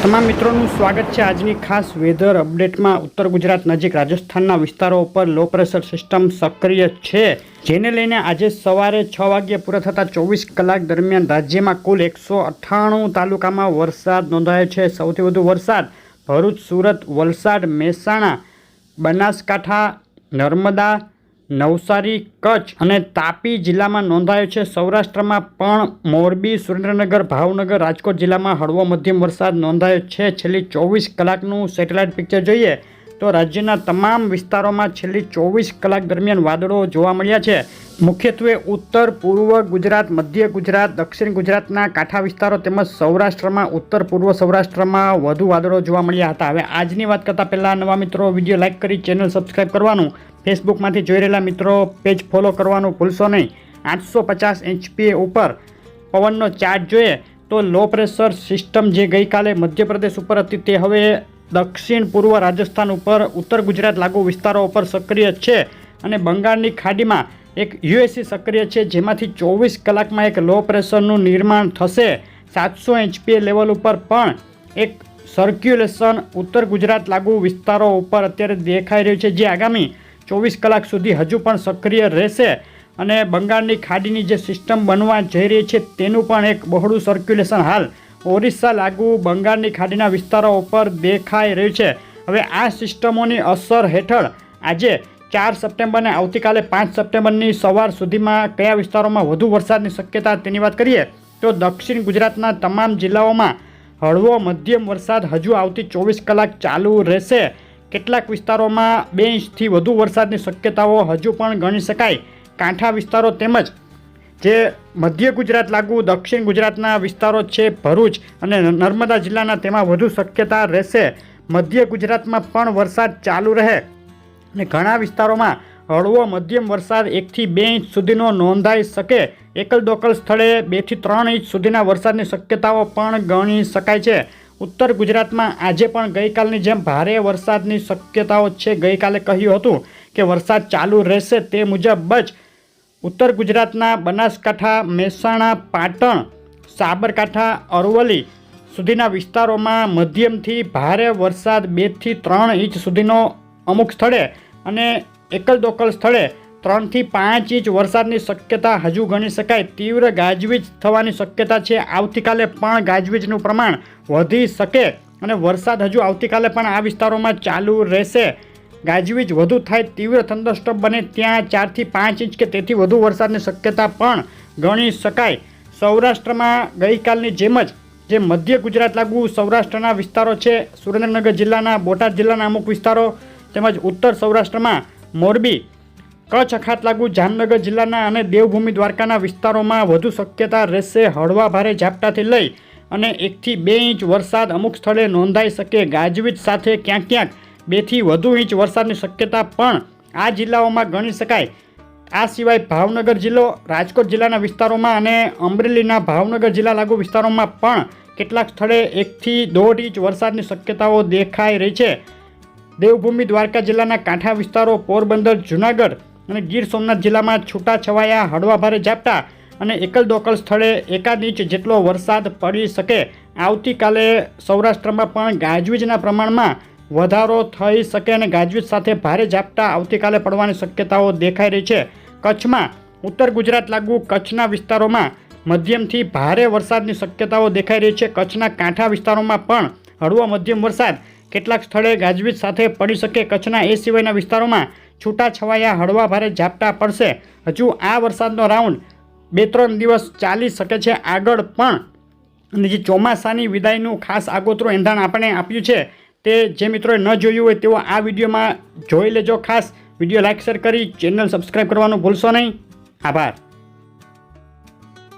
તમામ મિત્રોનું સ્વાગત છે આજની ખાસ વેધર અપડેટમાં. ઉત્તર ગુજરાત નજીક રાજસ્થાનના વિસ્તારો ઉપર લો પ્રેશર સિસ્ટમ સક્રિય છે. જેને લઈને આજે સવારે છ વાગ્યે પૂરા થતા ચોવીસ કલાક દરમિયાન રાજ્યમાં કુલ એકસો અઠ્ઠાણું તાલુકામાં વરસાદ નોંધાયો છે. સૌથી વધુ વરસાદ ભરૂચ, સુરત, વલસાડ, મહેસાણા, બનાસકાંઠા, નર્મદા નવસારી, કચ્છ અને તાપી જિલ્લામાં નોંધાયો છે. સૌરાષ્ટ્રમાં પણ મોરબી, સુરેન્દ્રનગર, ભાવનગર, રાજકોટ જિલ્લામાં હળવો મધ્યમ વરસાદ નોંધાયો છે. છેલ્લી ચોવીસ કલાકનું સેટેલાઇટ પિક્ચર જોઈએ તો રાજ્યના તમામ વિસ્તારોમાં છેલ્લી ચોવીસ કલાક દરમિયાન વાદળો જોવા મળ્યા છે. મુખ્યત્વે ઉત્તર, પૂર્વ ગુજરાત, મધ્ય ગુજરાત, દક્ષિણ ગુજરાતના કાંઠા વિસ્તારો તેમજ સૌરાષ્ટ્રમાં, ઉત્તર, પૂર્વ સૌરાષ્ટ્રમાં વધુ વાદળો જોવા મળ્યા હતા. હવે આજની વાત કરતાં પહેલાં નવા મિત્રો, વીડિયો લાઇક કરી, ચેનલ સબસ્ક્રાઈબ કરવાનું. ફેસબુકમાંથી જોઈ રહેલા મિત્રો, પેજ ફોલો કરવાનું ભૂલશો નહીં. આઠસો પચાસ એચપીએ ઉપર પવનનો ચાર્જ જોઈએ તો લો પ્રેશર સિસ્ટમ જે ગઈકાલે મધ્યપ્રદેશ ઉપર હતી તે હવે દક્ષિણ પૂર્વ રાજસ્થાન ઉપર ઉત્તર ગુજરાત લાગુ વિસ્તારો ઉપર સક્રિય છે અને બંગાળની ખાડીમાં એક યુએસસી સક્રિય છે, જેમાંથી ચોવીસ કલાકમાં એક લો પ્રેશરનું નિર્માણ થશે. સાતસો એચપીએ લેવલ ઉપર પણ એક સર્ક્યુલેશન ઉત્તર ગુજરાત લાગુ વિસ્તારો ઉપર અત્યારે દેખાઈ રહ્યું છે, જે આગામી ચોવીસ કલાક સુધી હજુ પણ સક્રિય રહેશે. અને બંગાળની ખાડીની જે સિસ્ટમ બનવા જઈ રહી છે, તેનું પણ એક બહોળું સર્ક્યુલેશન હાલ ઓરિસ્સા લાગુ બંગાળની ખાડીના વિસ્તારો ઉપર દેખાઈ રહ્યું છે. હવે આ સિસ્ટમોની અસર હેઠળ આજે ચાર સપ્ટેમ્બરને આવતીકાલે પાંચ સપ્ટેમ્બરની સવાર સુધીમાં કયા વિસ્તારોમાં વધુ વરસાદની શક્યતા તેની વાત કરીએ, તો દક્ષિણ ગુજરાતના તમામ જિલ્લાઓમાં હળવો મધ્યમ વરસાદ હજુ આવતી ચોવીસ કલાક ચાલુ રહેશે. કેટલાક વિસ્તારોમાં બે ઇંચથી વધુ વરસાદની શક્યતાઓ હજુ પણ ગણી શકાય. કાંઠા વિસ્તારો તેમજ જે મધ્ય ગુજરાત લાગુ, દક્ષિણ ગુજરાતના વિસ્તારો છે ભરૂચ અને નર્મદા જિલ્લાના તેમાં વધુ શક્યતા રહેશે. મધ્ય ગુજરાતમાં પણ વરસાદ ચાલુ રહે અને ઘણા વિસ્તારોમાં હળવો મધ્યમ વરસાદ એકથી બે ઇંચ સુધીનો નોંધાઈ શકે. એકલ દોકલ સ્થળે બેથી ત્રણ ઇંચ સુધીના વરસાદની શક્યતાઓ પણ ગણી શકાય છે. ઉત્તર ગુજરાતમાં આજે પણ ગઈકાલની જેમ ભારે વરસાદની શક્યતાઓ છે. ગઈકાલે કહ્યું હતું કે વરસાદ ચાલુ રહેશે તે મુજબ જ ઉત્તર ગુજરાતના બનાસકાંઠા, મહેસાણા, પાટણ, સાબરકાંઠા, અરવલ્લી સુધીના વિસ્તારોમાં મધ્યમથી ભારે વરસાદ બેથી ત્રણ ઇંચ સુધીનો અમુક સ્થળે અને એકલ દોકલ સ્થળે ત્રણથી પાંચ ઇંચ વરસાદની શક્યતા હજુ ગણી શકાય. તીવ્ર ગાજવીજ થવાની શક્યતા છે. આવતીકાલે પણ ગાજવીજનું પ્રમાણ વધી શકે અને વરસાદ હજુ આવતીકાલે પણ આ વિસ્તારોમાં ચાલુ રહેશે. ગાજવીજ વધુ થાય તીવ્ર થંડરસ્ટોપ બને ત્યાં ચારથી પાંચ ઇંચ કે તેથી વધુ વરસાદની શક્યતા પણ ગણી શકાય. સૌરાષ્ટ્રમાં ગઈકાલની જેમ જ જે મધ્ય ગુજરાત લાગુ સૌરાષ્ટ્રના વિસ્તારો છે, સુરેન્દ્રનગર જિલ્લાના, બોટાદ જિલ્લાના અમુક વિસ્તારો તેમજ ઉત્તર સૌરાષ્ટ્રમાં મોરબી, કચ્છ અખાત લાગુ જામનગર જિલ્લાના અને દેવભૂમિ દ્વારકાના વિસ્તારોમાં વધુ શક્યતા રહેશે હળવા ભારે ઝાપટાથી લઈ અને એકથી બે ઇંચ વરસાદ અમુક સ્થળે નોંધાઈ શકે. ગાજવીજ સાથે ક્યાંક ક્યાંક બેથી વધુ ઇંચ વરસાદની શક્યતા પણ આ જિલ્લાઓમાં ગણી શકાય. આ સિવાય ભાવનગર જિલ્લો, રાજકોટ જિલ્લાના વિસ્તારોમાં અને અમરેલીના ભાવનગર જિલ્લા લાગુ વિસ્તારોમાં પણ કેટલાક સ્થળે એકથી દોઢ ઇંચ વરસાદની શક્યતાઓ દેખાઈ રહી છે. દેવભૂમિ દ્વારકા જિલ્લાના કાંઠા વિસ્તારો, પોરબંદર, જુનાગઢ અને ગીર સોમનાથ જિલ્લામાં છૂટાછવાયા હળવા ભારે ઝાપટા અને એકલ દોકલ સ્થળે એકાદ ઇંચ જેટલો વરસાદ પડી શકે. આવતીકાલે સૌરાષ્ટ્રમાં પણ ગાજવીજના પ્રમાણમાં વધારો થઈ શકે અને ગાજવીજ સાથે ભારે ઝાપટા આવતીકાલે પડવાની શક્યતાઓ દેખાઈ રહી છે. કચ્છમાં ઉત્તર ગુજરાત લાગુ કચ્છના વિસ્તારોમાં મધ્યમથી ભારે વરસાદની શક્યતાઓ દેખાઈ રહી છે. કચ્છના કાંઠા વિસ્તારોમાં પણ હળવો મધ્યમ વરસાદ. કેટલાક સ્થળે ગાજવીજ સાથે પડી શકે. કચ્છના એ સિવાયના વિસ્તારોમાં છૂટાછવાયા હળવા ભારે ઝાપટા પડશે. હજુ આ વરસાદનો રાઉન્ડ બે ત્રણ દિવસ ચાલી શકે છે. આગળ પણ અને જે ચોમાસાની વિદાયનું ખાસ આગોતરું એંધાણ આપણે આપ્યું છે. તે જે મિત્રોએ ન જોયું હોય તેઓ આ વિડીયોમાં જોઈ લેજો ખાસ. વીડિયો લાઇક શેર કરી, ચેનલ સબસ્ક્રાઈબ કરવાનું ભૂલશો નહીં. આભાર.